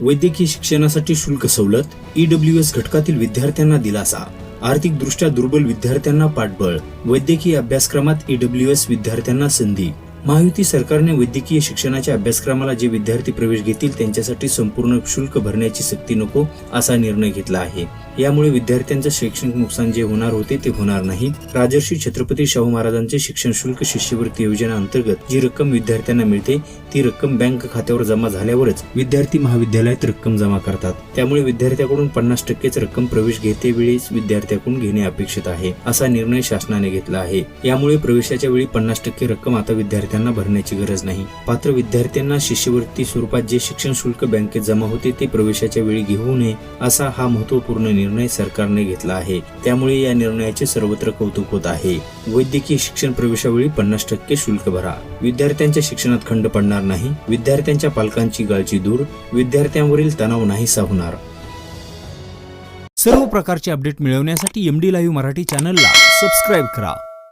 वैद्यकीय शिक्षणासाठी शुल्क सवलत ईडब्ल्यू एस घटकातील विद्यार्थ्यांना दिलासा आर्थिकदृष्ट्या दुर्बल विद्यार्थ्यांना पाठबळ वैद्यकीय अभ्यासक्रमात ईडब्ल्यू एस विद्यार्थ्यांना संधी महायुती सरकारने वैद्यकीय शिक्षणाच्या अभ्यासक्रमाला जे विद्यार्थी प्रवेश घेतील त्यांच्यासाठी संपूर्ण शुल्क भरण्याची सक्ती नको असा निर्णय घेतला आहे. यामुळे विद्यार्थ्यांचं शैक्षणिक नुकसान जे होणार होते ते होणार नाही. राजर्षी छत्रपती शाहू महाराजांचे शिक्षण शुल्क शिष्यवृत्ती योजना अंतर्गत जी रक्कम विद्यार्थ्यांना मिळते ती रक्कम बँक खात्यावर जमा झाल्यावरच विद्यार्थी महाविद्यालयात रक्कम जमा करतात. त्यामुळे विद्यार्थ्याकडून पन्नास टक्केच रक्कम प्रवेश घेते वेळीच विद्यार्थ्याकडून घेणे अपेक्षित आहे असा निर्णय शासनाने घेतला आहे. यामुळे प्रवेशाच्या वेळी पन्नास टक्के रक्कम आता विद्यार्थ्यांना भरण्याची गरज नाही. पात्र विद्यार्थ्यांना शिष्यवृत्ती स्वरूपात जे शिक्षण शुल्क बँकेत जमा होते ते प्रवेशाच्या वेळी घेऊ नये असा हा महत्त्वपूर्ण निर्णय सरकारने घेतला आहे. त्यामुळे या निर्णयाचे सर्वत्र कौतुक होत आहे. वैद्यकीय शिक्षण प्रवेशावेळी पन्नास टक्के शुल्क भरा. विद्यार्थ्यांच्या शिक्षणात खंड पडणार नाही. विद्यार्थ्यांच्या पालकांची काळजी दूर. विद्यार्थ्यांवरील तणाव नाहीसा होणार. सर्व प्रकारचे अपडेट मिळवण्यासाठी एम डी लाईव्ह मराठी चॅनलला सबस्क्राईब करा.